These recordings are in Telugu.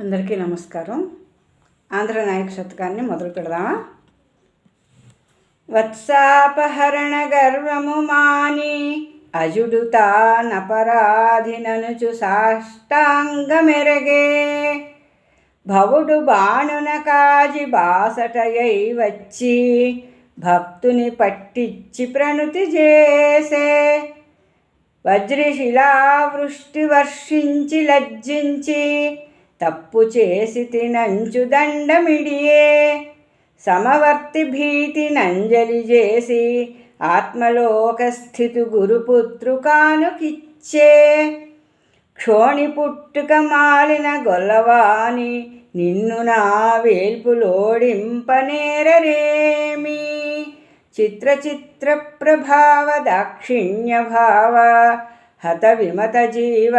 అందరికీ నమస్కారం. ఆంధ్ర నాయక శతకాన్ని మొదలు పెడదామా? వత్సాపహరణ గర్వము మాని అజుడు తానపరాధిననుచు సాష్టాంగమెరగే. భవుడు బాణున కాజి బాసటయై వచ్చి భక్తుని పట్టిచ్చి ప్రణుతి చేసే. వజ్రశిలావృష్టి వర్షించి లజ్జించి తప్పు చేసి తినంచు దండమిడియే. సమవర్తి భీతి నంజలి చేసి ఆత్మలోక స్థితి గురుపుత్రుకానుకిచ్చే క్షోణి పుట్టుక మాలిన గొల్లవాని నిన్ను నా వేల్పులోడింపనేరరేమి చిత్ర చిత్ర ప్రభావ దాక్షిణ్య భావ హత విమత జీవ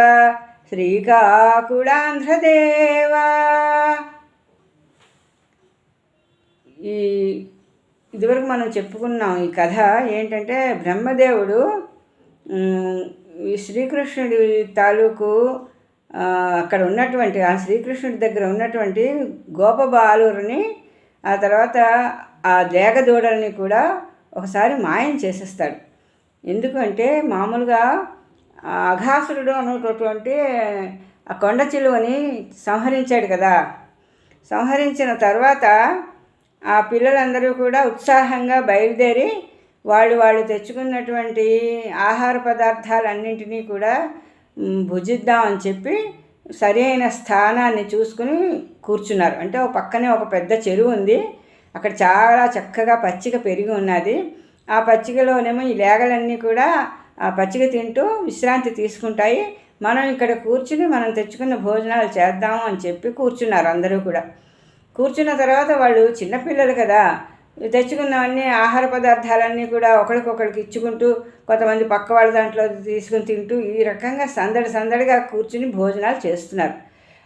శ్రీకాకుళాంధ్రదేవా. ఈ ఇదివరకు మనం చెప్పుకున్నాం ఈ కథ ఏంటంటే బ్రహ్మదేవుడు ఈ శ్రీకృష్ణుడి తాలూకు అక్కడ ఉన్నటువంటి ఆ శ్రీకృష్ణుడి దగ్గర ఉన్నటువంటి గోపబాలురుని ఆ తర్వాత ఆ దేగదూడల్ని కూడా ఒకసారి మాయం చేసేస్తాడు. ఎందుకంటే మామూలుగా అఘాసురుడు అనేటటువంటి ఆ కొండ చిలువని సంహరించాడు కదా. సంహరించిన తర్వాత ఆ పిల్లలందరూ కూడా ఉత్సాహంగా బయలుదేరి వాళ్ళు వాళ్ళు తెచ్చుకున్నటువంటి ఆహార పదార్థాలన్నింటినీ కూడా భుజిద్దామని చెప్పి సరైన స్థానాన్ని చూసుకుని కూర్చున్నారు. అంటే ఒక పక్కనే ఒక పెద్ద చెరువు ఉంది. అక్కడ చాలా చక్కగా పచ్చిక పెరిగి ఉన్నది. ఆ పచ్చికలోనేమో ఈ లేగలన్నీ కూడా పచ్చిక తింటూ విశ్రాంతి తీసుకుంటాయి. మనం ఇక్కడ కూర్చుని మనం తెచ్చుకున్న భోజనాలు చేద్దాము అని చెప్పి కూర్చున్నారు అందరూ కూడా. కూర్చున్న తర్వాత వాళ్ళు చిన్నపిల్లలు కదా తెచ్చుకున్నవన్నీ ఆహార పదార్థాలన్నీ కూడా ఒకరికొకరికి ఇచ్చుకుంటూ కొంతమంది పక్క వాళ్ళ దాంట్లో తీసుకుని తింటూ ఈ రకంగా సందడి సందడిగా కూర్చుని భోజనాలు చేస్తున్నారు.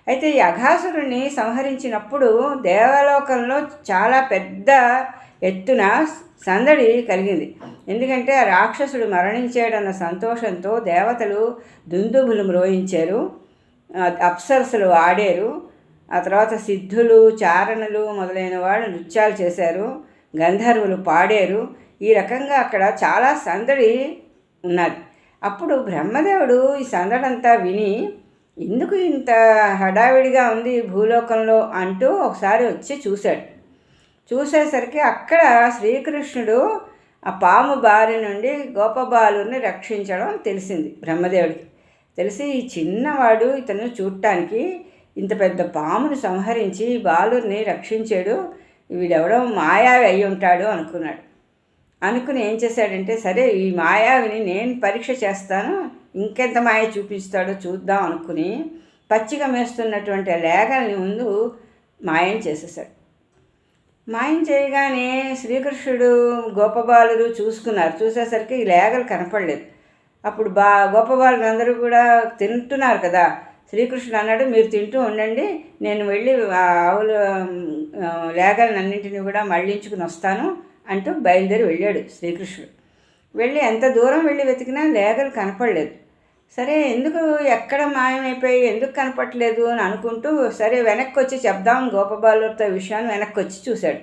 అయితే ఈ అఘాసురుణ్ణి సంహరించినప్పుడు దేవలోకంలో చాలా పెద్ద ఎత్తున సందడి కలిగింది. ఎందుకంటే ఆ రాక్షసుడు మరణించాడన్న సంతోషంతో దేవతలు దుందుబులు మ్రోయించారు. అప్సరసలు ఆడారు. ఆ తర్వాత సిద్ధులు చారణలు మొదలైన వాళ్ళు నృత్యాలు చేశారు. గంధర్వులు పాడారు. ఈ రకంగా అక్కడ చాలా సందడి ఉన్నది. అప్పుడు బ్రహ్మదేవుడు ఈ సందడంతా విని ఎందుకు ఇంత హడావిడిగా ఉంది భూలోకంలో? అంటూ ఒకసారి వచ్చి చూశాడు. చూసేసరికి అక్కడ శ్రీకృష్ణుడు ఆ పాము బారి నుండి గోపబాలుని రక్షించడం తెలిసింది బ్రహ్మదేవుడికి. తెలిసి ఈ చిన్నవాడు ఇతను చూడటానికి ఇంత పెద్ద పామును సంహరించి బాలుని రక్షించాడు వీడెవడో మాయావి అయి ఉంటాడు అనుకున్నాడు. అనుకుని ఏం చేశాడంటే సరే ఈ మాయావిని నేను పరీక్ష చేస్తాను ఇంకెంత మాయ చూపిస్తాడో చూద్దాం అనుకుని పచ్చిక మేస్తున్నటువంటి ఆ లేగల్ని ముందు మాయం చేసేసాడు. మాయం చేయగానే శ్రీకృష్ణుడు గోపబాలుడు చూసుకున్నారు. చూసేసరికి ఈ లేగలు కనపడలేదు. అప్పుడు బా గోపబాలుడు అందరూ కూడా తింటున్నారు కదా. శ్రీకృష్ణుడు అన్నాడు మీరు తింటూ ఉండండి. నేను వెళ్ళి ఆవులు ఆవుల కూడా మళ్ళించుకుని వస్తాను అంటూ బయలుదేరి వెళ్ళాడు శ్రీకృష్ణుడు. వెళ్ళి ఎంత దూరం వెళ్ళి వెతికినా లేగలు కనపడలేదు. సరే ఎందుకు ఎక్కడ మాయమైపోయి ఎందుకు కనపట్లేదు అని అనుకుంటూ సరే వెనక్కి వచ్చి చెప్దాం గోపబాలుడితో విషయాన్ని వెనక్కి వచ్చి చూశాడు.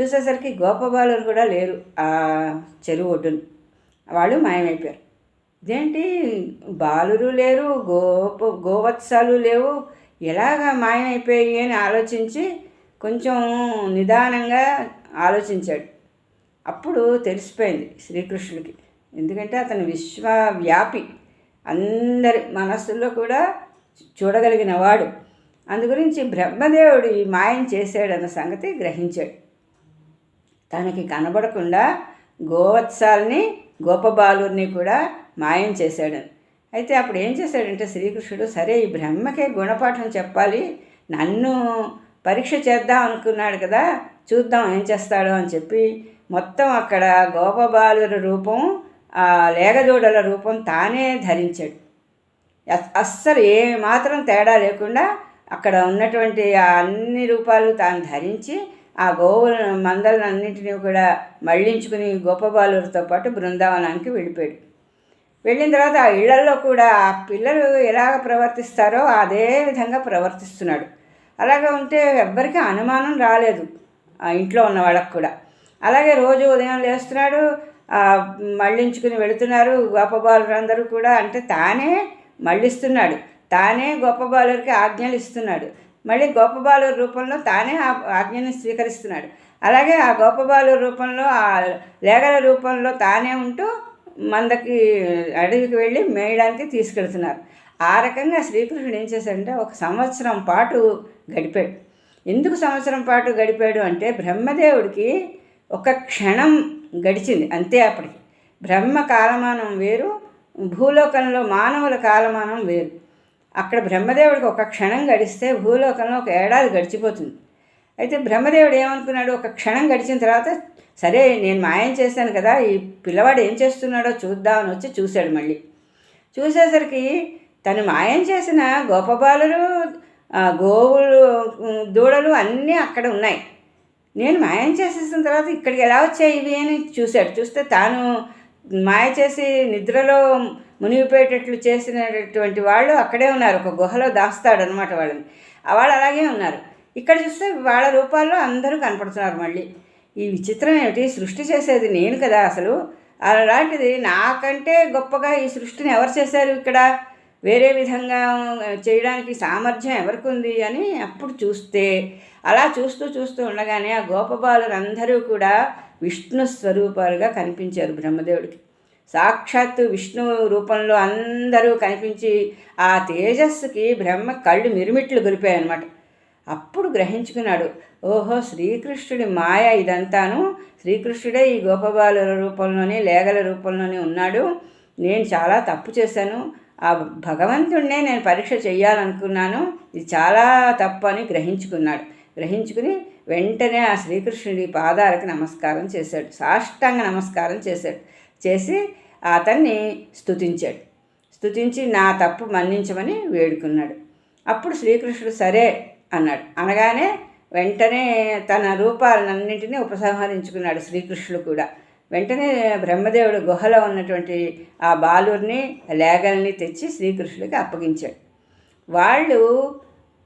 చూసేసరికి గోపబాలురు కూడా లేరు ఆ చెరువు ఒడ్డున. వాళ్ళు మాయమైపోయారు. ఇదేంటి? బాలురు లేరు గోప గోవత్సాలు లేవు. ఎలాగ మాయమైపోయాయి అని ఆలోచించి కొంచెం నిదానంగా ఆలోచించాడు. అప్పుడు తెలిసిపోయింది శ్రీకృష్ణుడికి. ఎందుకంటే అతను విశ్వవ్యాపి. అందరి మనస్సుల్లో కూడా చూడగలిగిన వాడు అందుగురించి బ్రహ్మదేవుడు ఈ మాయం చేశాడన్న సంగతి గ్రహించాడు. తనకి కనబడకుండా గోవత్సాల్ని గోపబాలుని కూడా మాయం చేశాడు. అయితే అప్పుడు ఏం చేశాడంటే శ్రీకృష్ణుడు సరే ఈ బ్రహ్మకే గుణపాఠం చెప్పాలి. నన్ను పరీక్ష చేద్దాం అనుకున్నాడు కదా చూద్దాం ఏం చేస్తాడో అని చెప్పి మొత్తం అక్కడ గోపబాలుర రూపం ఆ లేగదూడల రూపం తానే ధరించాడు. అస్సలు ఏమాత్రం తేడా లేకుండా అక్కడ ఉన్నటువంటి అన్ని రూపాలు తాను ధరించి ఆ గోవుల మందలన్నింటినీ కూడా మళ్ళించుకుని గోపబాలుతో పాటు బృందావనానికి వెళ్ళిపోయాడు. వెళ్ళిన తర్వాత ఆ ఇళ్ళలో కూడా ఆ పిల్లలు ఎలా ప్రవర్తిస్తారో అదే విధంగా ప్రవర్తిస్తున్నాడు. అలాగే ఉంటే ఎవ్వరికీ అనుమానం రాలేదు ఆ ఇంట్లో ఉన్న వాళ్ళకి కూడా. అలాగే రోజు ఉదయం లేస్తున్నాడు మళ్ళించుకుని వెళుతున్నారు గొప్ప అందరూ కూడా. అంటే తానే మళ్ళిస్తున్నాడు తానే గొప్ప బాలురికి ఆజ్ఞలు ఇస్తున్నాడు. మళ్ళీ గొప్ప బాలుర రూపంలో తానే ఆ ఆజ్ఞని స్వీకరిస్తున్నాడు. అలాగే ఆ గొప్ప బాలుర రూపంలో ఆ లేగల రూపంలో తానే ఉంటూ మందకి అడవికి వెళ్ళి మేయడానికి తీసుకెళ్తున్నారు. ఆ రకంగా శ్రీకృష్ణుడు ఏం చేశాడంటే ఒక సంవత్సరం పాటు గడిపాడు. ఎందుకు సంవత్సరం పాటు గడిపాడు అంటే బ్రహ్మదేవుడికి ఒక క్షణం గడిచింది. అంతే అప్పటికి. బ్రహ్మ కాలమానం వేరు భూలోకంలో మానవుల కాలమానం వేరు. అక్కడ బ్రహ్మదేవుడికి ఒక క్షణం గడిస్తే భూలోకంలో ఒక ఏడాది గడిచిపోతుంది. అయితే బ్రహ్మదేవుడు ఏమనుకున్నాడు? ఒక క్షణం గడిచిన తర్వాత సరే నేను మాయం చేశాను కదా ఈ పిల్లవాడు ఏం చేస్తున్నాడో చూద్దామని వచ్చి చూశాడు మళ్ళీ. చూసేసరికి తను మాయం చేసిన గోపబాలురు గోవులు దూడలు అన్నీ అక్కడ ఉన్నాయి. నేను మాయం చేసేసిన తర్వాత ఇక్కడికి ఎలా వచ్చాయి ఇవి అని చూశాడు. చూస్తే తాను మాయ చేసి నిద్రలో మునిగిపోయేటట్లు చేసినటువంటి వాళ్ళు అక్కడే ఉన్నారు. ఒక గుహలో దాస్తాడు అనమాట వాళ్ళని వాళ్ళు అలాగే ఉన్నారు. ఇక్కడ చూస్తే వాళ్ళ రూపాల్లో అందరూ కనపడుతున్నారు మళ్ళీ. ఈ విచిత్రం ఏమిటి? సృష్టి చేసేది నేను కదా అసలు. అలాంటిది నాకంటే గొప్పగా ఈ సృష్టిని ఎవరు చేశారు ఇక్కడ? వేరే విధంగా చేయడానికి సామర్థ్యం ఎవరికి ఉంది అని అప్పుడు చూస్తే అలా చూస్తూ చూస్తూ ఉండగానే ఆ గోపబాలురందరూ కూడా విష్ణు స్వరూపాలుగా కనిపించారు బ్రహ్మదేవుడికి. సాక్షాత్తు విష్ణు రూపంలో అందరూ కనిపించి ఆ తేజస్సుకి బ్రహ్మ కళ్ళు మిరుమిట్లు గొలిపాయన్నమాట అప్పుడు గ్రహించుకున్నాడు ఓహో శ్రీకృష్ణుడి మాయ ఇదంతాను. శ్రీకృష్ణుడే ఈ గోపబాలుల రూపంలోనే లేగల రూపంలోనే ఉన్నాడు. నేను చాలా తప్పు చేశాను. ఆ భగవంతుడినే నేను పరీక్ష చేయాలనుకున్నాను ఇది చాలా తప్పు అని గ్రహించుకున్నాడు. గ్రహించుకుని వెంటనే ఆ శ్రీకృష్ణుడి పాదాలకి నమస్కారం చేశాడు. సాష్టాంగ నమస్కారం చేశాడు. చేసి అతన్ని స్తుతించాడు. స్తుతించి నా తప్పు మన్నించమని వేడుకున్నాడు. అప్పుడు శ్రీకృష్ణుడు సరే అన్నాడు. అనగానే వెంటనే తన రూపాలన్నింటినీ ఉపసంహరించుకున్నాడు శ్రీకృష్ణుడు కూడా. వెంటనే బ్రహ్మదేవుడు గుహలో ఉన్నటువంటి ఆ బాలుర్ని లేగల్ని తెచ్చి శ్రీకృష్ణుడికి అప్పగించాడు. వాళ్ళు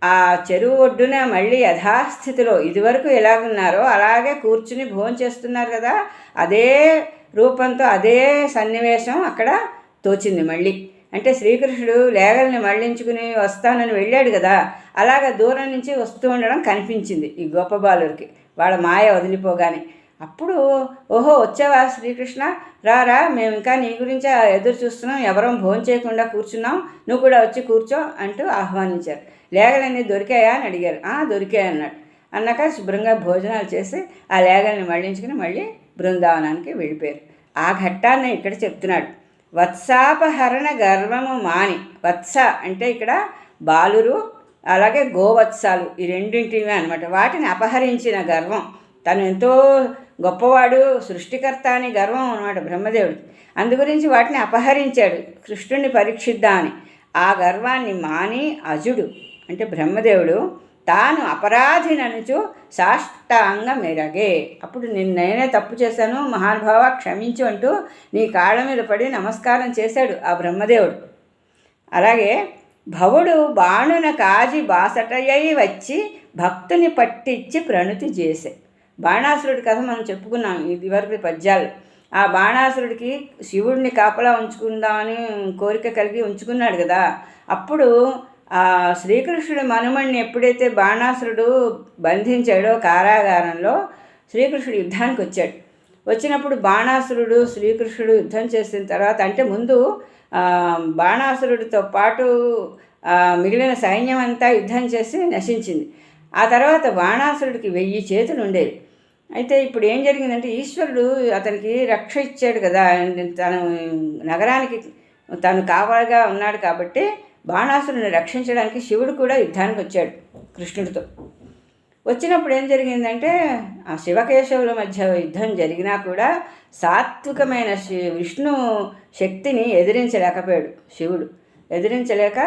ఆ చెరువు ఒడ్డున మళ్ళీ యథాస్థితిలో ఇదివరకు ఎలాగున్నారో అలాగే కూర్చుని భోంచేస్తున్నారు కదా అదే రూపంతో అదే సన్నివేశం అక్కడ తోచింది మళ్ళీ. అంటే శ్రీకృష్ణుడు లేగల్ని మళ్ళించుకుని వస్తానని వెళ్ళాడు కదా అలాగ దూరం నుంచి వస్తూ ఉండడం కనిపించింది ఈ గోపబాలుడికి వాళ్ళ మాయ వదిలిపోగానే అప్పుడు ఓహో వచ్చావా శ్రీకృష్ణ? రారా మేము ఇంకా నీ గురించి ఎదురు చూస్తున్నాం ఎవరం భోజనం చేయకుండా కూర్చున్నాం నువ్వు కూడా వచ్చి కూర్చో అంటూ ఆహ్వానించారు. లేగలన్నీ దొరికాయా అని అడిగారు. దొరికాయి అన్నాడు. అన్నాక శుభ్రంగా భోజనాలు చేసి ఆ లేగల్ని మళ్ళించుకుని మళ్ళీ బృందావనానికి వెళ్ళిపోయారు. ఆ ఘట్టాన్ని ఇక్కడ చెప్తున్నాడు. వత్సాపహరణ గర్వము మాని. వత్స అంటే ఇక్కడ బాలురు అలాగే గోవత్సాలు ఈ రెండింటివి అనమాట వాటిని అపహరించిన గర్వం. తను ఎంతో గొప్పవాడు సృష్టికర్త అని గర్వం అనమాట బ్రహ్మదేవుడికి. అందుగురించి వాటిని అపహరించాడు. కృష్ణుడిని పరీక్షిద్దామని ఆ గర్వాన్ని మాని అజుడు. అంటే బ్రహ్మదేవుడు తాను అపరాధిననుచు సాష్టాంగ మెరగే. అప్పుడు నిన్న నేనే తప్పు చేశాను మహానుభావ క్షమించు అంటూ నీ కాళ్ళ మీద పడి నమస్కారం చేశాడు ఆ బ్రహ్మదేవుడు. అలాగే భవుడు బాణున కాజి బాసటయ్యి వచ్చి భక్తుని పట్టించి ప్రణుతి చేసే. బాణాసురుడి కథ మనం చెప్పుకున్నాం ఇది వరకు పద్యాలు. ఆ బాణాసురుడికి శివుడిని కాపలా ఉంచుకుందామని కోరిక కలిగి ఉంచుకున్నాడు కదా. అప్పుడు ఆ శ్రీకృష్ణుడి మనుమణ్ణి ఎప్పుడైతే బాణాసురుడు బంధించాడో కారాగారంలో శ్రీకృష్ణుడు యుద్ధానికి వచ్చాడు. వచ్చినప్పుడు బాణాసురుడు శ్రీకృష్ణుడు యుద్ధం చేసిన తర్వాత అంటే ముందు బాణాసురుడితో పాటు మిగిలిన సైన్యం అంతా యుద్ధం చేసి నశించింది. ఆ తర్వాత బాణాసురుడికి వెయ్యి చేతులు ఉండేవి అయితే ఇప్పుడు ఏం జరిగిందంటే ఈశ్వరుడు అతనికి రక్ష ఇచ్చాడు కదా తను నగరానికి తను కావాలిగా ఉన్నాడు కాబట్టి బాణాసురుని రక్షించడానికి శివుడు కూడా యుద్ధానికి వచ్చాడు కృష్ణుడితో. వచ్చినప్పుడు ఏం జరిగిందంటే ఆ శివకేశవుల మధ్య యుద్ధం జరిగినా కూడా సాత్వికమైన విష్ణు శక్తిని ఎదిరించలేకపోయాడు శివుడు. ఎదిరించలేక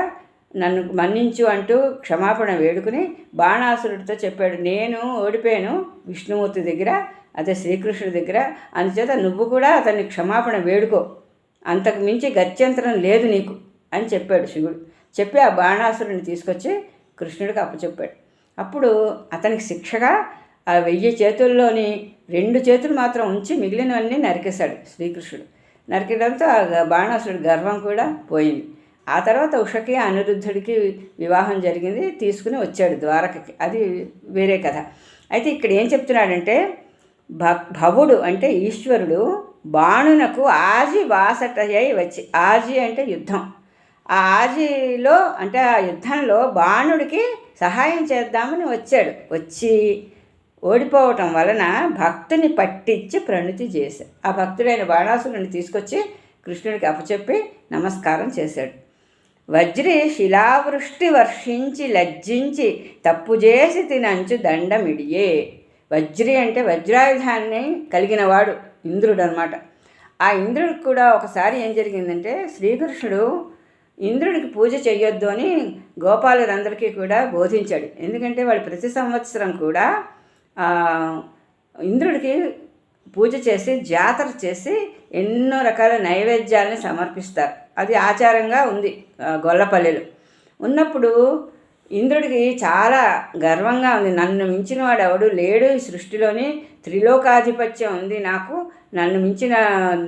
నన్ను మన్నించు అంటూ క్షమాపణ వేడుకుని బాణాసురుడితో చెప్పాడు. నేను ఓడిపోయాను విష్ణుమూర్తి దగ్గర అదే శ్రీకృష్ణుడి దగ్గర. అందుచేత నువ్వు కూడా అతన్ని క్షమాపణ వేడుకో. అంతకు మించి గత్యంతరం లేదు నీకు అని చెప్పాడు శివుడు. చెప్పి ఆ బాణాసురుడిని తీసుకొచ్చి కృష్ణుడికి అప్పచెప్పాడు. అప్పుడు అతనికి శిక్షగా ఆ వెయ్యి చేతుల్లోని రెండు చేతులు మాత్రం ఉంచి మిగిలినవన్నీ నరికేశాడు శ్రీకృష్ణుడు. నరికడంతో ఆ బాణాసురుడి గర్వం కూడా పోయింది. ఆ తర్వాత ఉషకి అనిరుద్ధుడికి వివాహం జరిగింది తీసుకుని వచ్చాడు ద్వారకకి. అది వేరే కథ. అయితే ఇక్కడ ఏం చెప్తున్నాడంటే భ భవుడు అంటే ఈశ్వరుడు బాణునకు ఆజి వాసటయ్యి వచ్చి ఆజి అంటే యుద్ధం. ఆ ఆజిలో అంటే ఆ యుద్ధంలో బాణుడికి సహాయం చేద్దామని వచ్చాడు. వచ్చి ఓడిపోవటం వలన భక్తుని పట్టించి ప్రణుతి చేశాడు ఆ భక్తుడైన బాణాసురుని తీసుకొచ్చి కృష్ణుడికి అప్పచెప్పి నమస్కారం చేశాడు. వజ్రి శిలావృష్టి వర్షించి లజ్జించి తప్పు చేసి తినంచు దండమిడియే. వజ్రి అంటే వజ్రాయుధాన్ని కలిగినవాడు ఇంద్రుడు అనమాట ఆ ఇంద్రుడికి కూడా ఒకసారి ఏం జరిగిందంటే శ్రీకృష్ణుడు ఇంద్రుడికి పూజ చేయొద్దు అని గోపాలులందరికీ కూడా బోధించాడు. ఎందుకంటే వాళ్ళు ప్రతి సంవత్సరం కూడా ఇంద్రుడికి పూజ చేసి జాతర చేసి ఎన్నో రకాల నైవేద్యాలని సమర్పిస్తారు. అది ఆచారంగా ఉంది గొల్లపల్లెలు. ఉన్నప్పుడు ఇంద్రుడికి చాలా గర్వంగా ఉంది. నన్ను మించిన వాడు ఎవడు లేడు ఈ సృష్టిలోని త్రిలోకాధిపత్యం ఉంది నాకు నన్ను మించిన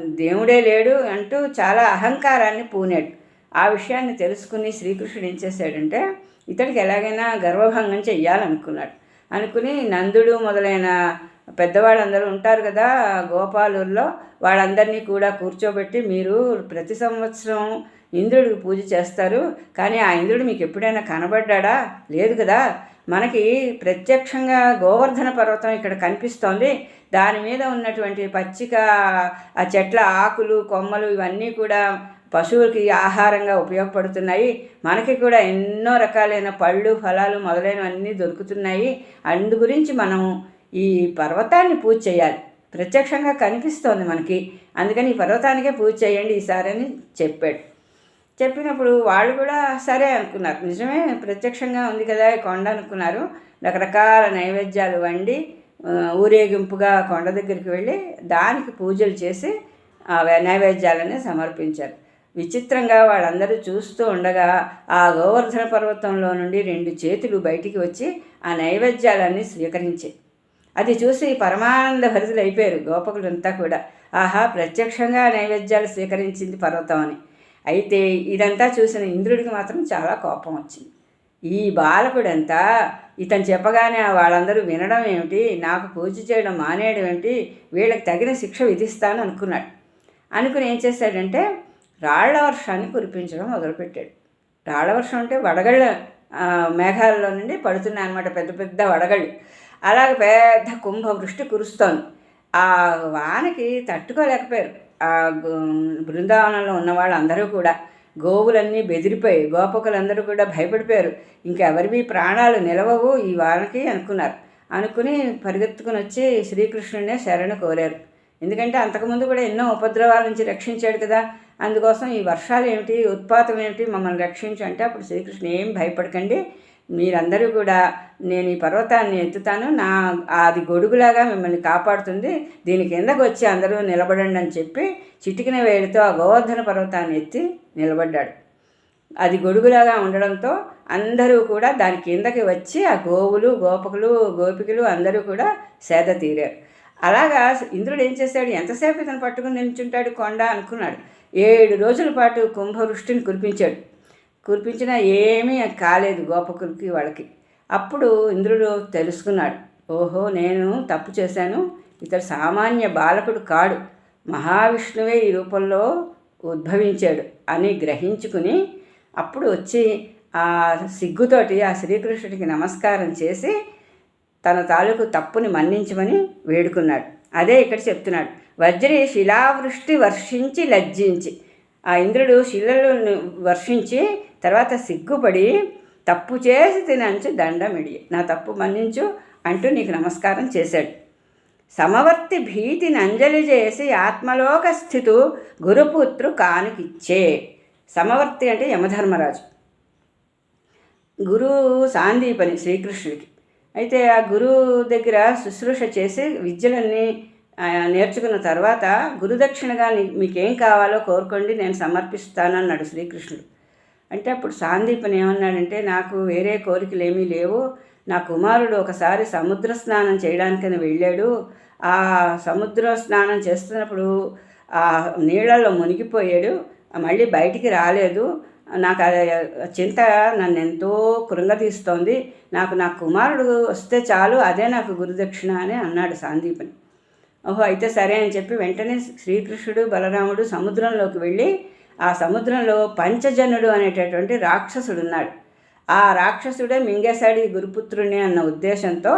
దేవుడే లేడు అంటూ చాలా అహంకారాన్ని పూనాడు. ఆ విషయాన్ని తెలుసుకుని శ్రీకృష్ణుడు ఏం చేశాడంటే ఇతడికి ఎలాగైనా గర్వభంగం చెయ్యాలనుకున్నాడు. అనుకుని నందుడు మొదలైన పెద్దవాళ్ళందరూ ఉంటారు కదా గోపాలూరులో వాళ్ళందరినీ కూడా కూర్చోబెట్టి మీరు ప్రతి సంవత్సరం ఇంద్రుడికి పూజ చేస్తారు. కానీ ఆ ఇంద్రుడు మీకు ఎప్పుడైనా కనబడ్డా లేదు కదా. మనకి ప్రత్యక్షంగా గోవర్ధన పర్వతం ఇక్కడ కనిపిస్తోంది. దాని మీద ఉన్నటువంటి పచ్చిక ఆ చెట్ల ఆకులు కొమ్మలు ఇవన్నీ కూడా పశువులకి ఆహారంగా ఉపయోగపడుతున్నాయి. మనకి కూడా ఎన్నో రకాలైన పళ్ళు ఫలాలు మొదలైనవన్నీ దొరుకుతున్నాయి. అందు గురించి మనం ఈ పర్వతాన్ని పూజ చేయాలి. ప్రత్యక్షంగా కనిపిస్తోంది మనకి. అందుకని ఈ పర్వతానికే పూజ చేయండి ఈసారి అని చెప్పాడు. చెప్పినప్పుడు వాళ్ళు కూడా సరే అనుకున్నారు. నిజమే ప్రత్యక్షంగా ఉంది కదా కొండ అనుకున్నారు. రకరకాల నైవేద్యాలు వండి ఊరేగింపుగా కొండ దగ్గరికి వెళ్ళి దానికి పూజలు చేసి ఆ నైవేద్యాలని సమర్పించారు. విచిత్రంగా వాళ్ళందరూ చూస్తూ ఉండగా ఆ గోవర్ధన పర్వతంలో నుండి రెండు చేతులు బయటికి వచ్చి ఆ నైవేద్యాలన్నీ స్వీకరించాయి. అది చూసి పరమానంద భరితులు అయిపోయారు గోపకులంతా కూడా. ఆహా ప్రత్యక్షంగా నైవేద్యాలు స్వీకరించింది పర్వతం అని. అయితే ఇదంతా చూసిన ఇంద్రుడికి మాత్రం చాలా కోపం వచ్చింది. ఈ బాలకుడంతా ఇతను చెప్పగానే వాళ్ళందరూ వినడం ఏమిటి? నాకు పూజ చేయడం మానేయడం ఏమిటి? వీళ్ళకి తగిన శిక్ష విధిస్తాను అనుకున్నాడు. అనుకుని ఏం చేశాడంటే రాళ్ళ వర్షాన్ని కురిపించడం మొదలుపెట్టాడు. రాళ్ళ వర్షం అంటే వడగళ్ళ మేఘాల్లో నుండి పడుతున్నాయి అనమాట పెద్ద పెద్ద వడగళ్ళు. అలాగే పెద్ద కుంభవృష్టి కురుస్తోంది. ఆ వానకి తట్టుకోలేకపోయారు. ఆ బృందావనంలో ఉన్న వాళ్ళందరూ కూడా గోవులన్నీ బెదిరిపోయి గోపకులందరూ కూడా భయపడిపోయారు. ఇంకెవరివి ప్రాణాలు నిలవవు ఈ వానకి అనుకున్నారు. అనుకుని పరిగెత్తుకుని వచ్చి శ్రీకృష్ణుడే శరణ కోరారు. ఎందుకంటే అంతకుముందు కూడా ఎన్నో ఉపద్రవాల నుంచి రక్షించాడు కదా. అందుకోసం ఈ వర్షాలు ఏమిటి ఉత్పాతం ఏమిటి మమ్మల్ని రక్షించు అంటే అప్పుడు శ్రీకృష్ణ ఏం భయపడకండి. మీరందరూ కూడా నేను ఈ పర్వతాన్ని ఎత్తుతాను. నా అది గొడుగులాగా మిమ్మల్ని కాపాడుతుంది. దీని కిందకు వచ్చి అందరూ నిలబడండి అని చెప్పి చిటికిన వేడితో ఆ గోవర్ధన పర్వతాన్ని ఎత్తి నిలబడ్డాడు. అది గొడుగులాగా ఉండడంతో అందరూ కూడా దాని కిందకి వచ్చి ఆ గోవులు గోపకులు గోపికలు అందరూ కూడా సేద తీరారు. అలాగా ఇంద్రుడు ఏం చేశాడు? ఎంతసేపు ఇతను పట్టుకుని నిల్చుంటాడు కొండ అనుకున్నాడు. ఏడు రోజుల పాటు కుంభవృష్టిని కురిపించాడు. కురిపించినా ఏమీ కాలేదు గోపకులకి వాళ్ళకి. అప్పుడు ఇంద్రుడు తెలుసుకున్నాడు. ఓహో నేను తప్పు చేశాను. ఇతడు సామాన్య బాలకుడు కాడు. మహావిష్ణువే ఈ రూపంలో ఉద్భవించాడు అని గ్రహించుకుని అప్పుడు వచ్చి ఆ సిగ్గుతోటి ఆ శ్రీకృష్ణుడికి నమస్కారం చేసి తన తాలూకు తప్పుని మన్నించమని వేడుకున్నాడు. అదే ఇక్కడ చెప్తున్నాడు. వజ్రి శిలావృష్టి వర్షించి లజ్జించి. ఆ ఇంద్రుడు శిలలను వర్షించి తర్వాత సిగ్గుపడి తప్పు చేసి తినంచు దండమిడి నా తప్పు మన్నించు అంటూ నీకు నమస్కారం చేశాడు. సమవర్తి భీతిని అంజలి చేసి ఆత్మలోక స్థితు గురుపుత్రు కానుకిచ్చే. సమవర్తి అంటే యమధర్మరాజు. గురువు సాందీపని శ్రీకృష్ణుడికి. అయితే ఆ గురువు దగ్గర శుశ్రూష చేసి విద్యలన్నీ నేర్చుకున్న తర్వాత గురుదక్షిణగా మీకేం కావాలో కోరుకోండి నేను సమర్పిస్తాను అన్నాడు శ్రీకృష్ణుడు. అంటే అప్పుడు సాందీపని ఏమన్నాడంటే నాకు వేరే కోరికలు ఏమీ లేవు. నా కుమారుడు ఒకసారి సముద్ర స్నానం చేయడానికని వెళ్ళాడు. ఆ సముద్ర స్నానం చేస్తున్నప్పుడు ఆ నీళ్ళల్లో మునిగిపోయాడు. మళ్ళీ బయటికి రాలేదు. నాకు అది చింత నన్ను ఎంతో కృంగతీస్తోంది. నాకు నా కుమారుడు వస్తే చాలు అదే నాకు గురుదక్షిణ అని అన్నాడు సాందీపని. ఓహో అయితే సరే అని చెప్పి వెంటనే శ్రీకృష్ణుడు బలరాముడు సముద్రంలోకి వెళ్ళి ఆ సముద్రంలో పంచజనుడు అనేటటువంటి రాక్షసుడు ఉన్నాడు ఆ రాక్షసుడే మింగేశాడు ఈ గురుపుత్రుని అన్న ఉద్దేశంతో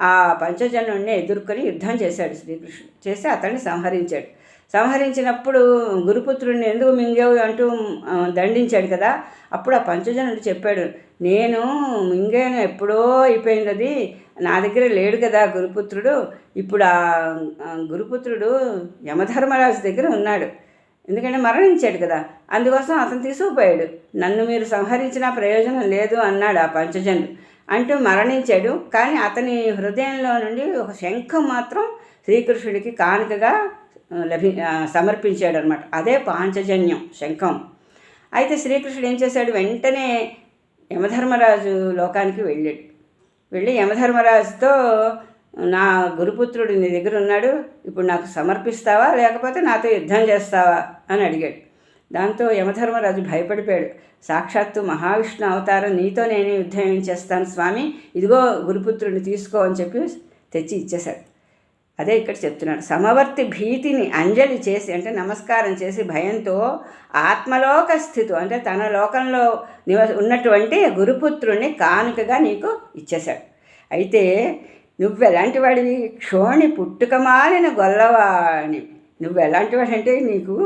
ఆ పంచజనుడిని ఎదుర్కొని యుద్ధం చేశాడు శ్రీకృష్ణుడు. చేసి అతన్ని సంహరించాడు. సంహరించినప్పుడు గురుపుత్రుడిని ఎందుకు మింగేవు అంటూ దండించాడు కదా. అప్పుడు ఆ పంచజనుడు చెప్పాడు నేను మింగేను ఎప్పుడో అయిపోయింది అది. నా దగ్గర లేడు కదా గురుపుత్రుడు. ఇప్పుడు ఆ గురుపుత్రుడు యమధర్మరాజు దగ్గర ఉన్నాడు. ఎందుకంటే మరణించాడు కదా. అందుకోసం అతను తీసుకుపోయాడు. నన్ను మీరు సంహరించిన ప్రయోజనం లేదు అన్నాడు ఆ పంచజనుడు. అంటూ మరణించాడు. కానీ అతని హృదయంలో నుండి ఒక శంఖం మాత్రం శ్రీకృష్ణుడికి కానుకగా లభి సమర్పించాడు అనమాట అదే పాంచజన్యం శంఖం. అయితే శ్రీకృష్ణుడు ఏం చేశాడు? వెంటనే యమధర్మరాజు లోకానికి వెళ్ళాడు. వెళ్ళి యమధర్మరాజుతో నా గురుపుత్రుడు నీ దగ్గర ఉన్నాడు ఇప్పుడు నాకు సమర్పిస్తావా? లేకపోతే నాతో యుద్ధం చేస్తావా? అని అడిగాడు. దాంతో యమధర్మరాజు భయపడిపోయాడు. సాక్షాత్తు మహావిష్ణు అవతారం నీతో నేను యుద్ధం చేస్తాను స్వామి. ఇదిగో గురుపుత్రుడిని తీసుకో అని చెప్పి తెచ్చి ఇచ్చేశాడు. అదే ఇక్కడ చెప్తున్నాడు. సమవర్తి భీతిని అంజలి చేసి అంటే నమస్కారం చేసి భయంతో ఆత్మలోక స్థితి అంటే తన లోకంలో నివ ఉన్నటువంటి గురుపుత్రుణ్ణి కానుకగా నీకు ఇచ్చేశాడు. అయితే నువ్వు ఎలాంటి వాడివి క్షోణి పుట్టుకమాలిన గొల్లవాణి నువ్వు ఎలాంటి వాడంటే నీకు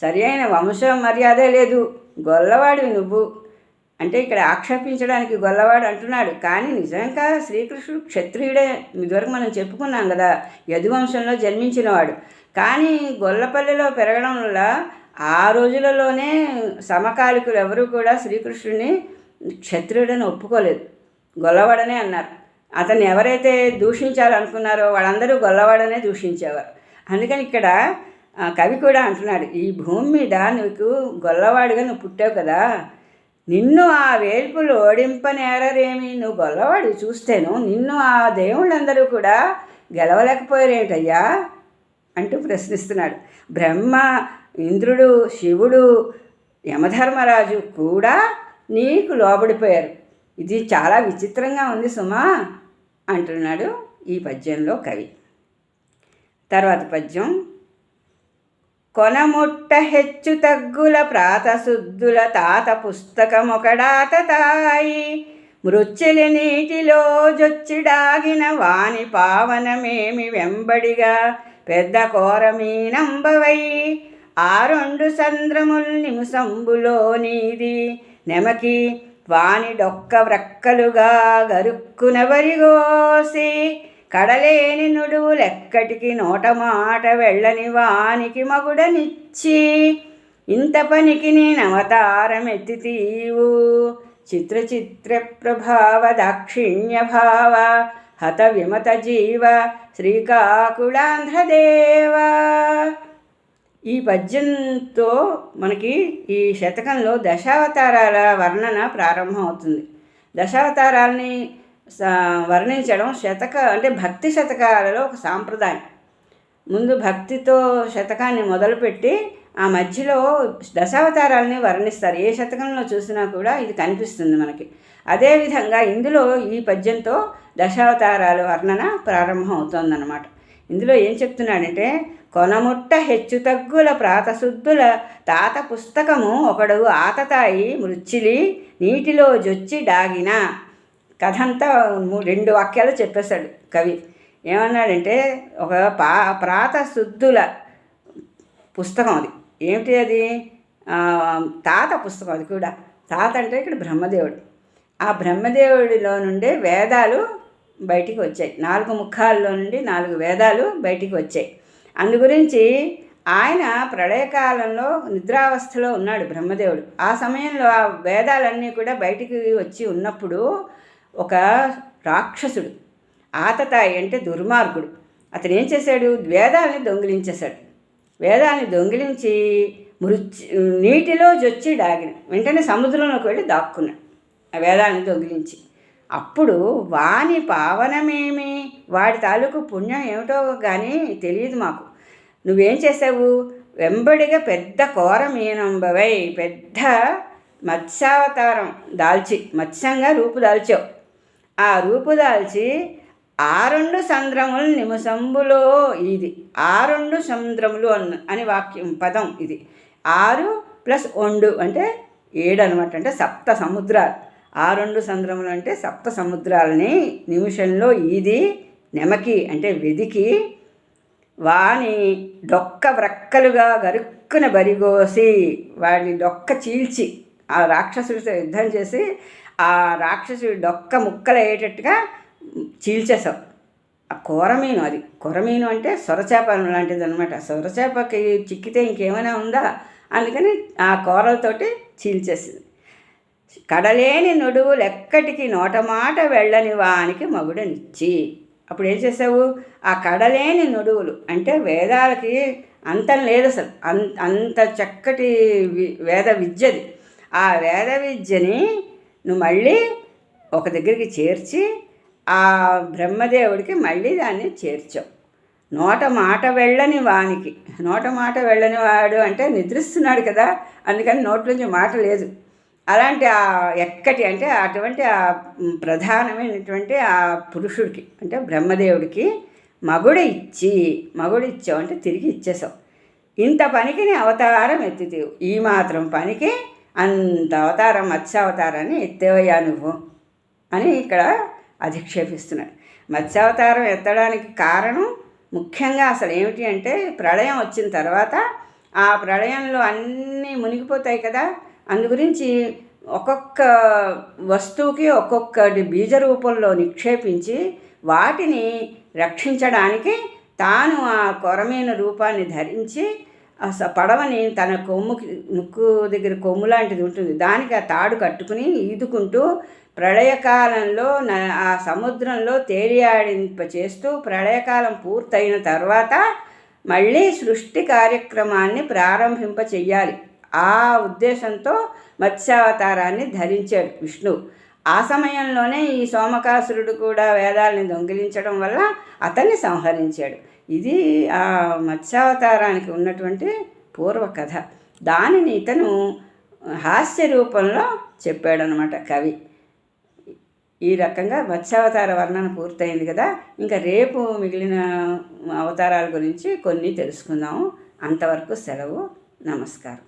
సరి అయిన వంశ మర్యాదే లేదు. గొల్లవాడివి నువ్వు. అంటే ఇక్కడ ఆక్షేపించడానికి గొల్లవాడు అంటున్నాడు. కానీ నిజంగా శ్రీకృష్ణుడు క్షత్రియుడే. ఇదివరకు మనం చెప్పుకున్నాం కదా యదువంశంలో జన్మించినవాడు. కానీ గొల్లపల్లిలో పెరగడం వల్ల ఆ రోజులలోనే సమకాలికులు ఎవరు కూడా శ్రీకృష్ణుడిని క్షత్రియుడని ఒప్పుకోలేదు. గొల్లవాడనే అన్నారు. అతన్ని ఎవరైతే దూషించాలనుకున్నారో వాళ్ళందరూ గొల్లవాడనే దూషించేవారు. అందుకని ఇక్కడ కవి కూడా అంటున్నాడు ఈ భూమి మీద నీకు గొల్లవాడిగా నువ్వు పుట్టావు కదా నిన్ను ఆ వేల్పులు ఓడింపనేరరేమి? నువ్వు గొల్లవాడు చూస్తేను. నిన్ను ఆ దేవుళ్ళందరూ కూడా గెలవలేకపోయారేమిటయ్యా అంటూ ప్రశ్నిస్తున్నాడు. బ్రహ్మ ఇంద్రుడు శివుడు యమధర్మరాజు కూడా నీకు లోబడిపోయారు. ఇది చాలా విచిత్రంగా ఉంది సుమా అంటున్నాడు ఈ పద్యంలో కవి. తర్వాత పద్యం కొనముట్ట హెచ్చు తగ్గుల ప్రాతశుద్ధుల తాత పుస్తకమొకడాత తాయి. మృచ్చెలి నీటిలో జొచ్చిడాగిన వాని పావనమేమి వెంబడిగా పెద్ద కోరమీనంబవై. ఆ రెండు సంద్రముల్ నిముసంబులో నీది నెమకి వాని డొక్క వ్రక్కలుగా గరుక్కునవరిగోసి కడలేని నుడువులెక్కటికి నోట మాట వెళ్ళని వానికి మగుడనిచ్చి. ఇంత పనికి నేనవతారమెత్తి తీవు చిత్ర ప్రభావ దాక్షిణ్య భావ హత విమత జీవ శ్రీకాకుళాంధ్రదేవ ఈ పద్యంతో మనకి ఈ శతకంలో దశావతారాల వర్ణన ప్రారంభమవుతుంది. దశావతారాలని వర్ణించడం శతక అంటే భక్తి శతకాలలో ఒక సాంప్రదాయం. ముందు భక్తితో శతకాన్ని మొదలుపెట్టి ఆ మధ్యలో దశావతారాలని వర్ణిస్తారు. ఏ శతకంలో చూసినా కూడా ఇది కనిపిస్తుంది మనకి. అదేవిధంగా ఇందులో ఈ పద్యంతో దశావతారాల వర్ణన ప్రారంభం అవుతోందన్నమాట ఇందులో ఏం చెప్తున్నాడంటే కొనముట్ట హెచ్చు తగ్గుల ప్రాతశుద్ధుల తాత పుస్తకము ఒకడు ఆతతాయి మృచ్చిలి నీటిలో జొచ్చి డాగిన కథ అంతా రెండు వాక్యాలు చెప్పేశాడు కవి. ఏమన్నాడంటే ఒక పా ప్రాతశుద్ధుల పుస్తకం అది. ఏమిటి అది? తాత పుస్తకం అది కూడా. తాత అంటే ఇక్కడ బ్రహ్మదేవుడు. ఆ బ్రహ్మదేవుడిలో నుండే వేదాలు బయటికి వచ్చాయి. నాలుగు ముఖాల్లో నుండి నాలుగు వేదాలు బయటికి వచ్చాయి. అందు గురించి ఆయన ప్రళయకాలంలో నిద్రావస్థలో ఉన్నాడు బ్రహ్మదేవుడు. ఆ సమయంలో ఆ వేదాలన్నీ కూడా బయటికి వచ్చి ఉన్నప్పుడు ఒక రాక్షసుడు. ఆతతాయి అంటే దుర్మార్గుడు. అతను ఏం చేశాడు? వేదాలని దొంగిలించేశాడు. వేదాలని దొంగిలించి మృత్యు నీటిలో జొచ్చి డాగిన వెంటనే సముద్రంలోకి వెళ్ళి దాక్కున్నాడు ఆ వేదాలని దొంగిలించి. అప్పుడు వాని పావనమేమి? వాడి తాలూకు పుణ్యం ఏమిటో కానీ తెలియదు మాకు. నువ్వేం చేసావు వెంబడిగా పెద్ద కోర మీనంబవై పెద్ద మత్స్యావతారం దాల్చి మత్స్యంగా రూపు దాల్చావు. ఆ రూపు దాల్చి ఆ రెండు సంద్రములు నిమిషంబులో ఇది. ఆ రెండు సంద్రములు అన్న అని వాక్యం పదం ఇది. ఆరు ప్లస్ ఒండు అంటే ఏడు అనమాట అంటే సప్త సముద్రాలు. ఆ రెండు సంద్రములు అంటే సప్త సముద్రాలని నిమిషంలో ఇది నెమకి అంటే వెదికి వాని డొక్క వ్రక్కలుగా గరుక్కున బరిగోసి వాడిని డొక్క చీల్చి ఆ రాక్షసుడితో యుద్ధం చేసి ఆ రాక్షసుడి డొక్క ముక్కలు అయ్యేటట్టుగా చీల్చేసావు ఆ కూరమీను అది. కూరమీను అంటే సొరచేప లాంటిది అనమాట సొరచేపకి చిక్కితే ఇంకేమైనా ఉందా? అందుకని ఆ కూరలతోటి చీల్చేసింది. కడలేని నుడువు లెక్కటికి నోటమాట వెళ్ళని వానికి మగుడనిచ్చి. అప్పుడు ఏం చేసావు ఆ కడలేని నుడువులు అంటే వేదాలకి అంతం లేదు అసలు. అంత చక్కటి వేద విద్యది. ఆ వేద విద్యని నువ్వు మళ్ళీ ఒక దగ్గరికి చేర్చి ఆ బ్రహ్మదేవుడికి మళ్ళీ దాన్ని చేర్చావు. నోట మాట వెళ్ళని వానికి నోట మాట వెళ్ళని వాడు అంటే నిద్రిస్తున్నాడు కదా అందుకని నోట్లోంచి మాట లేదు. అలాంటి ఆ ఎక్కటి అంటే అటువంటి ఆ ప్రధానమైనటువంటి ఆ పురుషుడికి అంటే బ్రహ్మదేవుడికి మగుడు ఇచ్చి మగుడు ఇచ్చావు అంటే తిరిగి ఇచ్చేసావు. ఇంత పనికి నీ అవతారం ఎత్తితేవు. ఈ మాత్రం పనికి అంత అవతారం మత్స్యావతారాన్ని ఎత్తేవయ్యా నువ్వు? అని ఇక్కడ అధిక్షేపిస్తున్నాడు. మత్స్యావతారం ఎత్తడానికి కారణం ముఖ్యంగా అసలు ఏమిటి అంటే ప్రళయం వచ్చిన తర్వాత ఆ ప్రళయంలో అన్నీ మునిగిపోతాయి కదా. అందు గురించి ఒక్కొక్క వస్తువుకి ఒక్కొక్కటి బీజ రూపంలో నిక్షేపించి వాటిని రక్షించడానికి తాను ఆ కొరమైన రూపాన్ని ధరించి పడవని తన కొమ్ముకి ముక్కు దగ్గర కొమ్ము లాంటిది ఉంటుంది. దానికి ఆ తాడు కట్టుకుని ఈదుకుంటూ ప్రళయకాలంలో ఆ సముద్రంలో తేలియాడింప చేస్తూ ప్రళయకాలం పూర్తయిన తర్వాత మళ్ళీ సృష్టి కార్యక్రమాన్ని ప్రారంభింప చెయ్యాలి. ఆ ఉద్దేశంతో మత్స్యావతారాన్ని ధరించాడు విష్ణువు ఆ సమయంలోనే ఈ సోమకాసురుడు కూడా వేదాలని దొంగిలించడం వల్ల అతన్ని సంహరించాడు. ఇది ఆ మత్స్యావతారానికి ఉన్నటువంటి పూర్వకథ. దానిని ఇతను హాస్య రూపంలో చెప్పాడనమాట కవి. ఈ రకంగా మత్స్యావతార వర్ణన పూర్తయింది కదా. ఇంకా రేపు మిగిలిన అవతారాల గురించి కొన్ని తెలుసుకుందాము. అంతవరకు సెలవు. నమస్కారం.